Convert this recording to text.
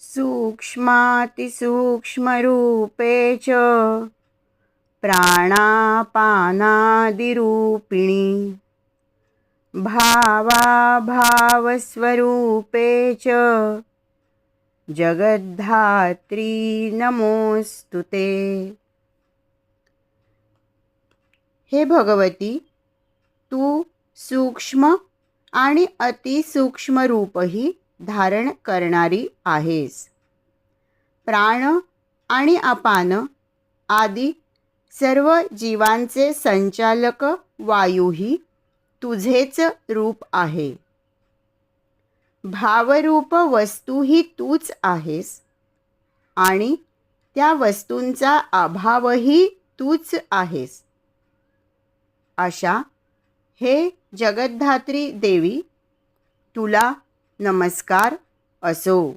सूक्ष्मातिसूक्ष्मरूपे च प्राणापानादिरूपिणी भावाभावस्वरूपे च जगद्धात्री नमोस्तु ते। हे भगवती तू सूक्ष्म आणि अतिसूक्ष्म रूपही धारण करणारी आहेस. प्राण आणि अपान आदी सर्व जीवांचे संचालक वायूही तुझेच रूप आहे. भावरूप वस्तूही तूच आहेस आणि त्या वस्तूंचा अभावही तूच आहेस. अशा हे जगद्धात्री देवी तुला नमस्कार असो.